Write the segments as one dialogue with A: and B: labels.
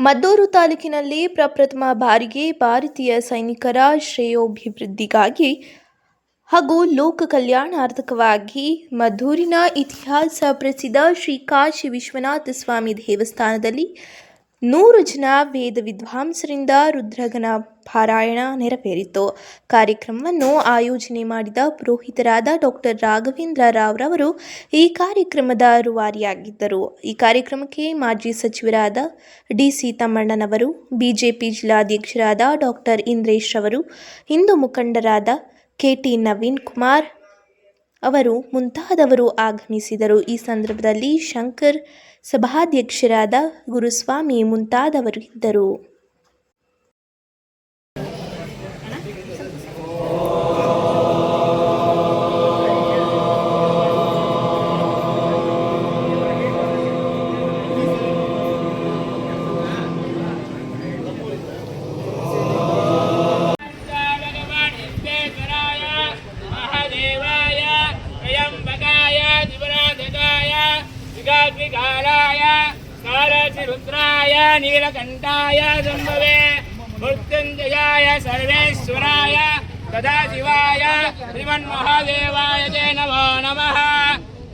A: ಮದ್ದೂರು ತಾಲೂಕಿನಲ್ಲಿ ಪ್ರಪ್ರಥಮ ಬಾರಿಗೆ ಭಾರತೀಯ ಸೈನಿಕರ ಶ್ರೇಯೋಭಿವೃದ್ಧಿಗಾಗಿ ಹಾಗೂ ಲೋಕ ಕಲ್ಯಾಣಾರ್ಥಕವಾಗಿ ಮದ್ದೂರಿನ ಇತಿಹಾಸ ಪ್ರಸಿದ್ಧ ಶ್ರೀ ಕಾಶಿ ವಿಶ್ವನಾಥ ಸ್ವಾಮಿ ದೇವಸ್ಥಾನದಲ್ಲಿ ನೂರು ಜನ ವೇದ ವಿದ್ವಾಂಸರಿಂದ ರುದ್ರಗಣ ಪಾರಾಯಣ ನೆರವೇರಿತು. ಕಾರ್ಯಕ್ರಮವನ್ನು ಆಯೋಜನೆ ಮಾಡಿದ ಪುರೋಹಿತರಾದ ಡಾಕ್ಟರ್ ರಾಘವೇಂದ್ರ ರಾವ್ರವರು ಈ ಕಾರ್ಯಕ್ರಮದ ರುವಾರಿಯಾಗಿದ್ದರು. ಈ ಕಾರ್ಯಕ್ರಮಕ್ಕೆ ಮಾಜಿ ಸಚಿವರಾದ ಡಿಸಿ ತಮ್ಮಣ್ಣನವರು, ಬಿಜೆಪಿ ಜಿಲ್ಲಾಧ್ಯಕ್ಷರಾದ ಡಾಕ್ಟರ್ ಇಂದ್ರೇಶ್ ಅವರು, ಹಿಂದೂ ಮುಖಂಡರಾದ ಕೆಟಿ ನವೀನ್ ಕುಮಾರ್ ಅವರು ಮುಂತಾದವರು ಆಗಮಿಸಿದರು. ಈ ಸಂದರ್ಭದಲ್ಲಿ ಶಂಕರ್ ಸಭಾಧ್ಯಕ್ಷರಾದ ಗುರುಸ್ವಾಮಿ ಮುಂತಾದವರು ಇದ್ದರು.
B: ಕಂಠಾಯ ಸಂಭವೇ ಮೃತ್ಯುಂಜಯಾಯ ಸರ್ವೇಶ್ವರಾಯ ಸದಾಶಿವಾಯ
C: ಶ್ರೀಮನ್ಮಹಾದೇವಾಯ ಜಯ ನಮೋ ನಮಃ.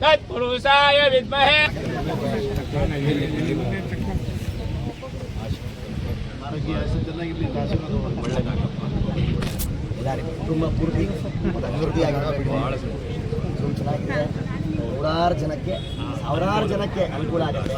C: ತತ್ಪುರುಷಾಯ ವಿದ್ಮಹೇ. ಕುಟುಂಬ ಪೂರ್ತಿ ಅಭಿವೃದ್ಧಿಯಾಗಿದೆ ತುಂಬ ಚೆನ್ನಾಗಿದೆ. ನೂರಾರು ಜನಕ್ಕೆ ಅವರಾರು ಜನಕ್ಕೆ ಅನುಕೂಲ ಆಗುತ್ತೆ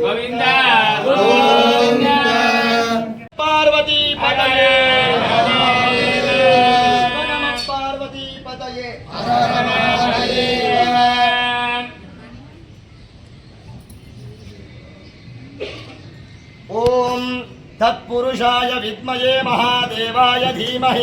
B: ಗೋವಿಂದ
C: विमे महादेवाय धीमह।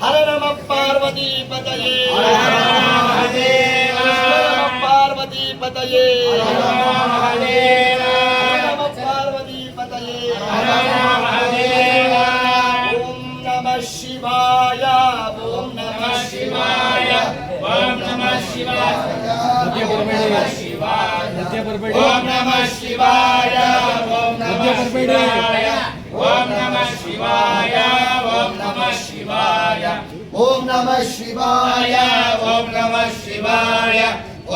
C: హర నమ పార్వతీ
D: పతయే పార్వతీ పతయే
B: కనపడి ఓం
C: నమః శివాయ ఓం నమః
B: శివాయ
C: ఓం నమః శివాయ
B: ఓం
C: నమః శివాయ ఓం
B: నమః
C: శివాయ ఓం నమః శివాయ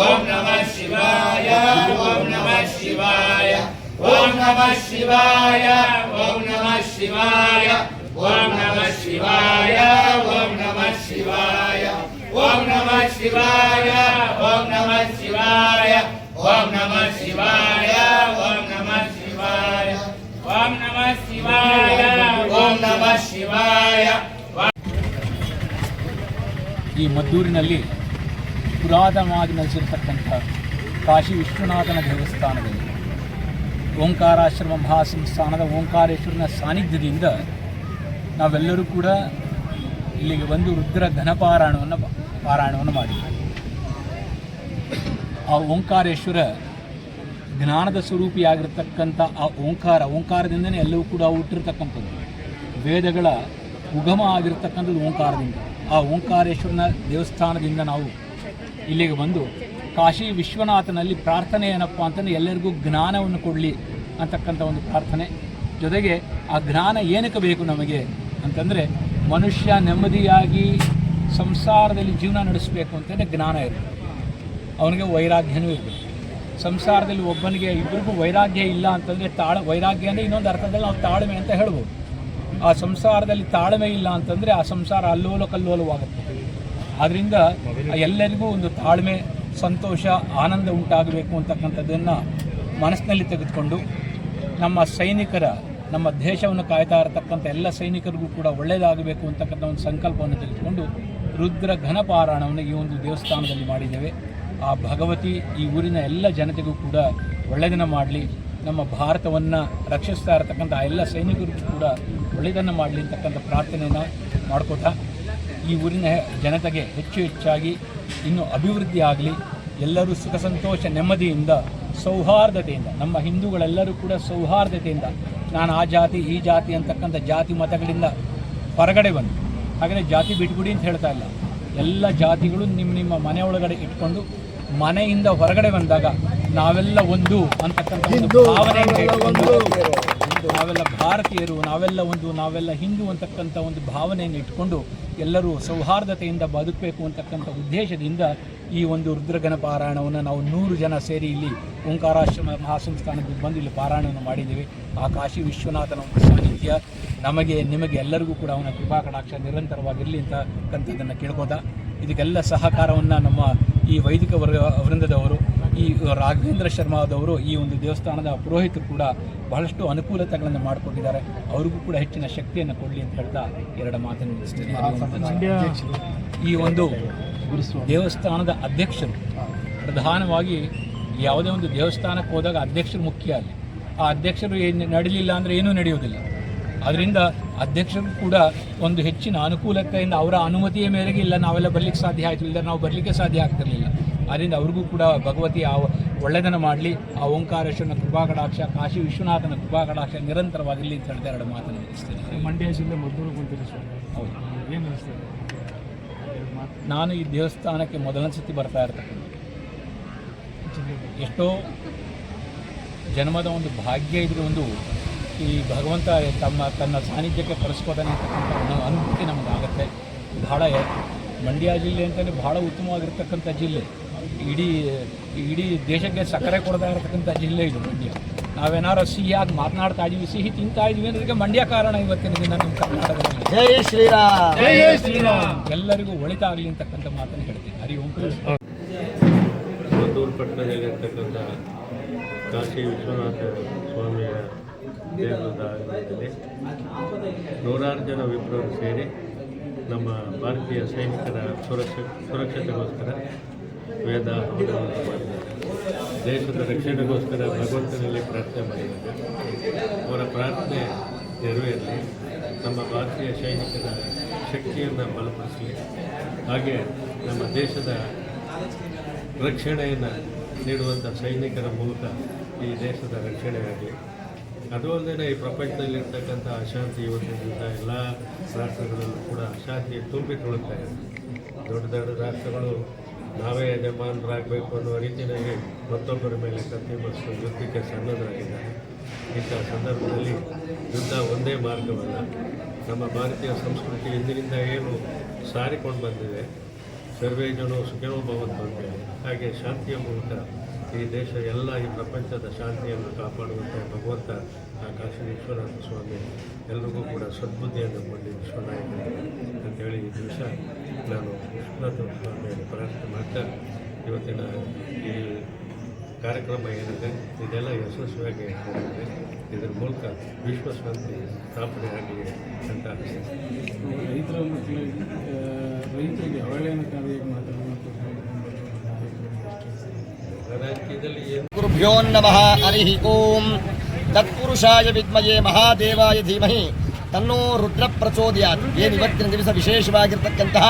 C: ఓం
B: నమః శివాయ ఓం నమః శివాయ ఓం నమః శివాయ ఓం నమః శివాయ ఓం నమః శివాయ ఓం నమః శివాయ ఓం నమః శివాయ
D: ఓం నమః శివాయ
B: ಓಂ ನಮಃ ಶಿವಾಯ, ಓಂ ನಮಃ ಶಿವಾಯ, ಓಂ ನಮಃ ಶಿವಾಯ, ಓಂ ನಮಃ ಶಿವಾಯ.
E: ಈ ಮದ್ದೂರಿನಲ್ಲಿ ಪುರಾತನವಾಗಿ ನೆಲೆಸಿರ್ತಕ್ಕಂಥ ಕಾಶಿ ವಿಶ್ವನಾಥನ ದೇವಸ್ಥಾನದಲ್ಲಿ ಓಂಕಾರಾಶ್ರಮ ಮಹಾಸಂಸ್ಥಾನದ ಓಂಕಾರೇಶ್ವರನ ಸಾನ್ನಿಧ್ಯದಿಂದ ನಾವೆಲ್ಲರೂ ಕೂಡ ಇಲ್ಲಿಗೆ ಬಂದು ರುದ್ರ ಘನಪಾರಾಯಣವನ್ನು ಪಾರಾಯಣವನ್ನು ಮಾಡಿದ್ವಿ. ಆ ಓಂಕಾರೇಶ್ವರ ಜ್ಞಾನದ ಸ್ವರೂಪಿಯಾಗಿರ್ತಕ್ಕಂಥ ಆ ಓಂಕಾರ, ಓಂಕಾರದಿಂದನೇ ಎಲ್ಲವೂ ಕೂಡ ಹುಟ್ಟಿರ್ತಕ್ಕಂಥದ್ದು. ವೇದಗಳ ಉಗಮ ಆಗಿರ್ತಕ್ಕಂಥದ್ದು ಓಂಕಾರದಿಂದ. ಆ ಓಂಕಾರೇಶ್ವರನ ದೇವಸ್ಥಾನದಿಂದ ನಾವು ಇಲ್ಲಿಗೆ ಬಂದು ಕಾಶಿ ವಿಶ್ವನಾಥನಲ್ಲಿ ಪ್ರಾರ್ಥನೆ ಏನಪ್ಪ ಅಂತಂದರೆ ಎಲ್ಲರಿಗೂ ಜ್ಞಾನವನ್ನು ಕೊಡಲಿ ಅಂತಕ್ಕಂಥ ಒಂದು ಪ್ರಾರ್ಥನೆ. ಜೊತೆಗೆ ಆ ಜ್ಞಾನ ಏನಕ್ಕೆ ಬೇಕು ನಮಗೆ ಅಂತಂದರೆ ಮನುಷ್ಯ ನೆಮ್ಮದಿಯಾಗಿ ಸಂಸಾರದಲ್ಲಿ ಜೀವನ ನಡೆಸಬೇಕು ಅಂತಂದರೆ ಜ್ಞಾನ ಇರಬೇಕು ಅವನಿಗೆ ವೈರಾಗ್ಯನೂ ಇರಬೇಕು. ಸಂಸಾರದಲ್ಲಿ ಒಬ್ಬನಿಗೆ ಇಬ್ಬರಿಗೂ ವೈರಾಗ್ಯ ಇಲ್ಲ ಅಂತಂದರೆ ತಾಳ, ವೈರಾಗ್ಯ ಅಂದರೆ ಇನ್ನೊಂದು ಅರ್ಥದಲ್ಲಿ ನಾವು ತಾಳ್ಮೆ ಅಂತ ಹೇಳ್ಬೋದು. ಆ ಸಂಸಾರದಲ್ಲಿ ತಾಳ್ಮೆ ಇಲ್ಲ ಅಂತಂದರೆ ಆ ಸಂಸಾರ ಅಲ್ಲೋಲ ಕಲ್ಲೋಲವಾಗುತ್ತೆ ಆದ್ದರಿಂದ ಎಲ್ಲರಿಗೂ ಒಂದು ತಾಳ್ಮೆ, ಸಂತೋಷ, ಆನಂದ ಉಂಟಾಗಬೇಕು ಅಂತಕ್ಕಂಥದ್ದನ್ನು ಮನಸ್ಸಿನಲ್ಲಿ ತೆಗೆದುಕೊಂಡು ನಮ್ಮ ಸೈನಿಕರ, ನಮ್ಮ ದೇಶವನ್ನು ಕಾಯ್ತಾ ಇರತಕ್ಕಂಥ ಎಲ್ಲ ಸೈನಿಕರಿಗೂ ಕೂಡ ಒಳ್ಳೆಯದಾಗಬೇಕು ಅಂತಕ್ಕಂಥ ಒಂದು ಸಂಕಲ್ಪವನ್ನು ತೆಗೆದುಕೊಂಡು ರುದ್ರ ಘನಪಾರಾಯಣವನ್ನು ಈ ಒಂದು ದೇವಸ್ಥಾನದಲ್ಲಿ ಮಾಡಿದ್ದೇವೆ. ಆ ಭಗವತಿ ಈ ಊರಿನ ಎಲ್ಲ ಜನತೆಗೂ ಕೂಡ ಒಳ್ಳೆಯದನ್ನು ಮಾಡಲಿ, ನಮ್ಮ ಭಾರತವನ್ನು ರಕ್ಷಿಸ್ತಾ ಇರತಕ್ಕಂಥ ಆ ಎಲ್ಲ ಸೈನಿಕರಿಗೂ ಕೂಡ ಒಳ್ಳೆಯದನ್ನು ಮಾಡಲಿ ಅಂತಕ್ಕಂಥ ಪ್ರಾರ್ಥನೆಯನ್ನು ಮಾಡ್ಕೋತಾ ಈ ಊರಿನ ಜನತೆಗೆ ಹೆಚ್ಚು ಹೆಚ್ಚಾಗಿ ಇನ್ನೂ ಅಭಿವೃದ್ಧಿ ಆಗಲಿ, ಎಲ್ಲರೂ ಸುಖ ಸಂತೋಷ ನೆಮ್ಮದಿಯಿಂದ, ಸೌಹಾರ್ದತೆಯಿಂದ, ನಮ್ಮ ಹಿಂದೂಗಳೆಲ್ಲರೂ ಕೂಡ ಸೌಹಾರ್ದತೆಯಿಂದ, ನಾನು ಆ ಜಾತಿ, ಈ ಜಾತಿ ಅಂತಕ್ಕಂಥ ಜಾತಿ ಮತಗಳಿಂದ ಹೊರಗಡೆ ಬಂದು ಹಾಗೆಯೇ ಜಾತಿ ಬಿಟ್ಬಿಡಿ ಅಂತ ಹೇಳ್ತಾ ಇಲ್ಲ. ಎಲ್ಲ ಜಾತಿಗಳು ನಿಮ್ಮ ನಿಮ್ಮ ಮನೆ ಒಳಗಡೆ ಇಟ್ಕೊಂಡು ಮನೆಯಿಂದ ಹೊರಗಡೆ ಬಂದಾಗ ನಾವೆಲ್ಲ ಒಂದು ಅಂತಕ್ಕಂಥ ಒಂದು ಭಾವನೆಯನ್ನು ಇಟ್ಕೊಂಡು ನಾವೆಲ್ಲ ಭಾರತೀಯರು ನಾವೆಲ್ಲ ಒಂದು ನಾವೆಲ್ಲ ಹಿಂದೂ ಅಂತಕ್ಕಂಥ ಒಂದು ಭಾವನೆಯನ್ನು ಇಟ್ಕೊಂಡು ಎಲ್ಲರೂ ಸೌಹಾರ್ದತೆಯಿಂದ ಬದುಕಬೇಕು ಅಂತಕ್ಕಂಥ ಉದ್ದೇಶದಿಂದ ಈ ಒಂದು ರುದ್ರಗಣ ಪಾರಾಯಣವನ್ನು ನಾವು ನೂರು ಜನ ಸೇರಿ ಇಲ್ಲಿ ಓಂಕಾರಾಶ್ರಮ ಮಹಾಸಂಸ್ಥಾನಕ್ಕೆ ಬಂದು ಇಲ್ಲಿ ಪಾರಾಯಣವನ್ನು ಮಾಡಿದ್ದೀವಿ. ಆ ಕಾಶಿ ವಿಶ್ವನಾಥನ ಸಾನ್ನಿಧ್ಯ ನಮಗೆ ನಿಮಗೆ ಎಲ್ಲರಿಗೂ ಕೂಡ ಅವನ ಕೃಪಾ ಕಟಾಕ್ಷ ನಿರಂತರವಾಗಿರಲಿ ಅಂತಕ್ಕಂಥದ್ದನ್ನು ಕೇಳ್ಕೋತಾ ಇದಕ್ಕೆಲ್ಲ ಸಹಕಾರವನ್ನು ನಮ್ಮ ಈ ವೈದಿಕ ವರ್ಗ ವೃಂದದವರು ಈ ರಾಘವೇಂದ್ರ ಶರ್ಮಾದವರು ಈ ಒಂದು ದೇವಸ್ಥಾನದ ಪುರೋಹಿತರು ಕೂಡ ಬಹಳಷ್ಟು ಅನುಕೂಲತೆಗಳನ್ನು ಮಾಡಿಕೊಟ್ಟಿದ್ದಾರೆ ಅವ್ರಿಗೂ ಕೂಡ ಹೆಚ್ಚಿನ ಶಕ್ತಿಯನ್ನು ಕೊಡಲಿ ಅಂತ ಹೇಳ್ತಾ ಎರಡು ಮಾತನ್ನು ಮುಗಿಸ್ತೇನೆ. ಈ ಒಂದು ದೇವಸ್ಥಾನದ ಅಧ್ಯಕ್ಷರು ಪ್ರಧಾನವಾಗಿ ಯಾವುದೇ ಒಂದು ದೇವಸ್ಥಾನಕ್ಕೆ ಹೋದಾಗ ಅಧ್ಯಕ್ಷರು ಮುಖ್ಯ ಅಲ್ಲಿ. ಆ ಅಧ್ಯಕ್ಷರು ಏನು ನಡೀಲಿಲ್ಲ ಅಂದರೆ ಏನೂ ನಡೆಯುವುದಿಲ್ಲ. ಅದರಿಂದ ಅಧ್ಯಕ್ಷರು ಕೂಡ ಒಂದು ಹೆಚ್ಚಿನ ಅನುಕೂಲತೆಯಿಂದ ಅವರ ಅನುಮತಿಯ ಮೇರೆಗೆ ಇಲ್ಲ ನಾವೆಲ್ಲ ಬರಲಿಕ್ಕೆ ಸಾಧ್ಯ ಆಯಿತು ಇಲ್ಲ ನಾವು ಬರಲಿಕ್ಕೆ ಸಾಧ್ಯ ಆಗ್ತಿರಲಿಲ್ಲ. ಅದರಿಂದ ಅವ್ರಿಗೂ ಕೂಡ ಭಗವತಿ ಆ ಒಳ್ಳೆಯದನ್ನು ಮಾಡಲಿ ಆ ಓಂಕಾರೇಶ್ವರನ ಕೃಪಾಕಟಾಕ್ಷ ಕಾಶಿ ವಿಶ್ವನಾಥನ ಕೃಪಾಕಟಾಕ್ಷ ನಿರಂತರವಾಗಿರಲಿ ಅಂತ ಎರಡು ಮಾತನ್ನು ಮುಗಿಸ್ತೇನೆ.
F: ಮಂಡ್ಯ ಜಿಲ್ಲೆ ಮದ್ದೂರು ಕುಂತಿರಿ ಸರ್.
E: ಹೌದು.
F: ಏನು ಅನಿಸ್ತದೆ
E: ನಾನು ಈ ದೇವಸ್ಥಾನಕ್ಕೆ ಮೊದಲನೇ ಸತಿ ಬರ್ತಾ ಇರ್ತಕ್ಕಂಥ ಎಷ್ಟೋ ಜನ್ಮದ ಒಂದು ಭಾಗ್ಯ ಇದ್ರೆ ಒಂದು ಈ ಭಗವಂತ ತಮ್ಮ ತನ್ನ ಸಾನ್ನಿಧ್ಯಕ್ಕೆ ಕರೆಸ್ಕೋತಾನೆ ಅಂತಕ್ಕಂಥ ಒಂದು ಅನುಭೂತಿ ನಮಗಾಗತ್ತೆ ಬಹಳ ಮಂಡ್ಯ ಜಿಲ್ಲೆ ಅಂತಲೇ ಭಾಳ ಉತ್ತಮವಾಗಿರ್ತಕ್ಕಂಥ ಜಿಲ್ಲೆ. ಇಡೀ ಇಡೀ ದೇಶಕ್ಕೆ ಸಕ್ಕರೆ ಕೊಡ್ತಾ ಇರತಕ್ಕಂಥ ಜಿಲ್ಲೆ ಇದು ಮಂಡ್ಯ. ನಾವೇನಾರು ಸಿಹಿಯಾಗಿ ಮಾತನಾಡ್ತಾ ಇದೀವಿ ಸಿಹಿ ತಿಂತಾ ಇದೀವಿ ಅನ್ನೋದಕ್ಕೆ ಮಂಡ್ಯ ಕಾರಣ ಇವತ್ತಿನ ದಿನ ನಮ್ಮ ಕರ್ನಾಟಕದಲ್ಲಿ.
C: ಜೈ ಶ್ರೀರಾಮ್.
E: ಎಲ್ಲರಿಗೂ ಒಳಿತಾಗಲಿ ಅಂತಕ್ಕಂಥ ಮಾತನ್ನು ಹೇಳ್ತೀನಿ. ಹರಿ ಓಂ
G: ಕೃಷ್ಣ. ಪಟ್ಟಣದಲ್ಲಿರ್ತಕ್ಕಂಥ ಕಾಶಿ ವಿಶ್ವನಾಥ ಸ್ವಾಮಿಯ ದೇವರದ ಆಲಯದಲ್ಲಿ ನೂರಾರು ಜನ ವಿಪ್ರರು ಸೇರಿ ನಮ್ಮ ಭಾರತೀಯ ಸೈನಿಕರ ಸುರಕ್ಷ, ಸುರಕ್ಷತೆಗೋಸ್ಕರ ವೇದ ದೇಶದ ರಕ್ಷಣೆಗೋಸ್ಕರ ಭಗವಂತನಲ್ಲಿ ಪ್ರಾರ್ಥನೆ ಮಾಡಿದ್ದಾರೆ. ಅವರ ಪ್ರಾರ್ಥನೆ ನೆರವೇರಲಿ. ನಮ್ಮ ಭಾರತೀಯ ಸೈನಿಕರ ಶಕ್ತಿಯನ್ನು ಬಲಪಡಿಸಲಿ. ಹಾಗೆ ನಮ್ಮ ದೇಶದ ರಕ್ಷಣೆಯನ್ನು ನೀಡುವಂಥ ಸೈನಿಕರ ಮೂಲಕ ಈ ದೇಶದ ರಕ್ಷಣೆ ಆಗಲಿ ಅದು ಅಲ್ಲದೆ ಈ ಪ್ರಪಂಚದಲ್ಲಿರ್ತಕ್ಕಂಥ ಅಶಾಂತಿ ಇವತ್ತಿನಿಂದ ಎಲ್ಲ ರಾಷ್ಟ್ರಗಳಲ್ಲೂ ಕೂಡ ಅಶಾಂತಿ ತುಂಬಿ ತುಳುಕ್ತಾ ಇದೆ. ದೊಡ್ಡ ದೊಡ್ಡ ರಾಷ್ಟ್ರಗಳು ನಾವೇ ಯಜಮಾನರಾಗಬೇಕು ಅನ್ನುವ ರೀತಿಯಲ್ಲಿ ಮತ್ತೊಬ್ಬರ ಮೇಲೆ ಕತ್ತಿ ಮತ್ತು ಯುದ್ಧಕ್ಕೆ ಸನ್ನದ್ಧರಾಗಿದ್ದಾರೆ ಇಂಥ ಸಂದರ್ಭದಲ್ಲಿ ಯುದ್ಧ ಒಂದೇ ಮಾರ್ಗವಲ್ಲ. ನಮ್ಮ ಭಾರತೀಯ ಸಂಸ್ಕೃತಿ ಇಂದಿನಿಂದ ಏನು ಸಾರಿಕೊಂಡು ಬಂದಿದೆ ಸರ್ವೇ ಜನ ಸುಖೇನೋ ಭವಂತ ಹಾಗೆ ಶಾಂತಿಯ ಮೂಲಕ ಈ ದೇಶ ಎಲ್ಲ ಈ ಪ್ರಪಂಚದ ಶಾಂತಿಯನ್ನು ಕಾಪಾಡುವಂಥ ಭಗವಂತ ಆ ಕಾಶಿ ವಿಶ್ವನಾಥ ಸ್ವಾಮಿ ಎಲ್ರಿಗೂ ಕೂಡ ಸದ್ಬುದ್ಧಿಯನ್ನು ಕೊಡಿ, ವಿಶ್ವನಾಯಕ ಅಂತೇಳಿ ಈ ದಿವಸ ನಾನು ವಿಶ್ವನಾಥ ಸ್ವಾಮಿಯನ್ನು ಪ್ರಾರ್ಥನೆ ಮಾಡ್ತಾ ಇವತ್ತಿನ ಈ ಕಾರ್ಯಕ್ರಮ ಏನಿದೆ, ಇದೆಲ್ಲ ಯಶಸ್ವಿಯಾಗಿ ಹೋಗಿದೆ ಇದರ ಮೂಲಕ ವಿಶ್ವಶಾಂತಿ ಸ್ಥಾಪನೆ ಆಗಲಿ ಅಂತ
F: ರೈತರ ಮಕ್ಕಳಿಗೆ ರೈತರಿಗೆ ಕಾರ್ಯ
G: ಏನು
C: ಗುರುಭ್ಯೋ ನಮಃ ಹರಿ ಓಂ ತತ್ಪುರುಷಾಯ ವಿದ್ಮಯೇ ಮಹಾದೇವಾಯ ಧೀಮಹಿ ತನ್ನೋ ರುದ್ರ ಪ್ರಚೋದಯಾತ್ ಏನು ಇವತ್ತಿನ ದಿವಸ ವಿಶೇಷವಾಗಿರ್ತಕ್ಕಂತಹ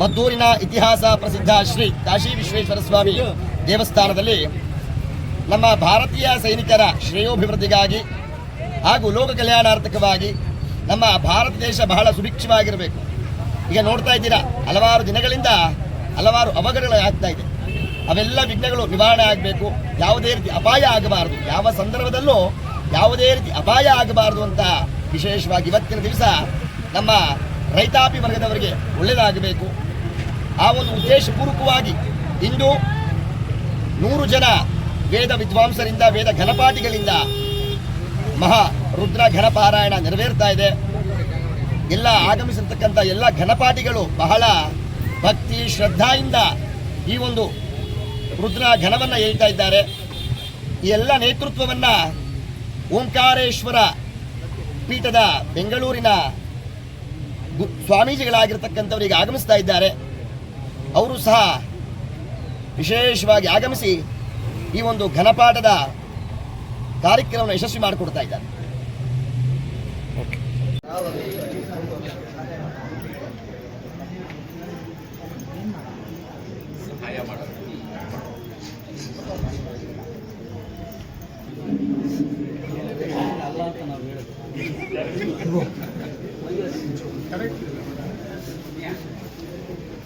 C: ಮದ್ದೂರಿನ ಇತಿಹಾಸ ಪ್ರಸಿದ್ಧ ಶ್ರೀ ಕಾಶಿ ವಿಶ್ವೇಶ್ವರ ಸ್ವಾಮಿ ದೇವಸ್ಥಾನದಲ್ಲಿ ನಮ್ಮ ಭಾರತೀಯ ಸೈನಿಕರ ಶ್ರೇಯೋಭಿವೃದ್ಧಿಗಾಗಿ ಹಾಗೂ ಲೋಕ ಕಲ್ಯಾಣಾರ್ಥಕವಾಗಿ ನಮ್ಮ ಭಾರತ ದೇಶ ಬಹಳ ಸುಭಿಕ್ಷವಾಗಿರಬೇಕು. ಈಗ ನೋಡ್ತಾ ಇದ್ದೀರಾ, ಹಲವಾರು ದಿನಗಳಿಂದ ಹಲವಾರು ಅವಘಡಗಳು ಆಗ್ತಾ ಇದೆ. ಅವೆಲ್ಲ ವಿಘ್ನಗಳು ನಿವಾರಣೆ ಆಗಬೇಕು. ಯಾವುದೇ ರೀತಿ ಅಪಾಯ ಆಗಬಾರದು. ಯಾವ ಸಂದರ್ಭದಲ್ಲೂ ಯಾವುದೇ ರೀತಿ ಅಪಾಯ ಆಗಬಾರದು ಅಂತ ವಿಶೇಷವಾಗಿ ಇವತ್ತಿನ ದಿವಸ ನಮ್ಮ ರೈತಾಪಿ ವರ್ಗದವರಿಗೆ ಒಳ್ಳೆಯದಾಗಬೇಕು. ಆ ಒಂದು ಉದ್ದೇಶಪೂರ್ವಕವಾಗಿ ಇಂದು ನೂರು ಜನ ವೇದ ವಿದ್ವಾಂಸರಿಂದ, ವೇದ ಘನಪಾಠಿಗಳಿಂದ ಮಹಾ ರುದ್ರ ಘನಪಾರಾಯಣ ನೆರವೇರ್ತಾ ಇದೆ. ಎಲ್ಲ ಆಗಮಿಸಿರ್ತಕ್ಕಂಥ ಎಲ್ಲ ಘನಪಾಠಿಗಳು ಬಹಳ ಭಕ್ತಿ, ಶ್ರದ್ಧಾಯಿಂದ ಈ ಒಂದು ರುದ್ರ ಘನವನ್ನು ಹೇಳ್ತಾ ಇದ್ದಾರೆ. ಈ ಎಲ್ಲ ನೇತೃತ್ವವನ್ನು ಓಂಕಾರೇಶ್ವರ ಪೀಠದ ಬೆಂಗಳೂರಿನ ಸ್ವಾಮೀಜಿಗಳಾಗಿರ್ತಕ್ಕಂಥವರಿಗೆ ಆಗಮಿಸ್ತಾ ಇದ್ದಾರೆ. ಅವರು ಸಹ ವಿಶೇಷವಾಗಿ ಆಗಮಿಸಿ ಈ ಒಂದು ಘನಪಾಠದ ಕಾರ್ಯಕ್ರಮವನ್ನು ಯಶಸ್ವಿ ಮಾಡಿಕೊಡ್ತಾ ಇದ್ದಾರೆ.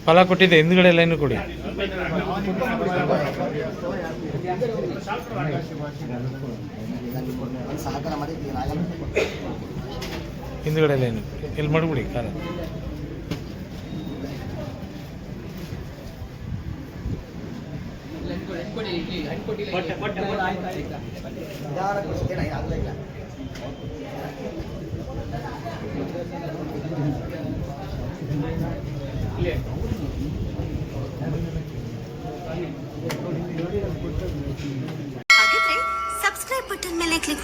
F: ಫಲ ಕೊಟ್ಟಿದೆ ಹಿಂದ್ಗಡೆ ಲೈನ್ ಕೊಡಿ.
C: ಸಹಕಾರ ಮಾಡಿ ಏನಾಗಲ್ಲ
F: ಹಿಂದ್ಗಡೆ ಕೊಡಿ ಇಲ್ಲಿ ಮಾಡ್ಬಿಡಿ ಕಾರ
H: ಹಾಗಿದ್ರೆ ಸಬ್ಸ್ಕ್ರೈಬ್ ಬಟನ್ ಮೇಲೆ ಕ್ಲಿಕ್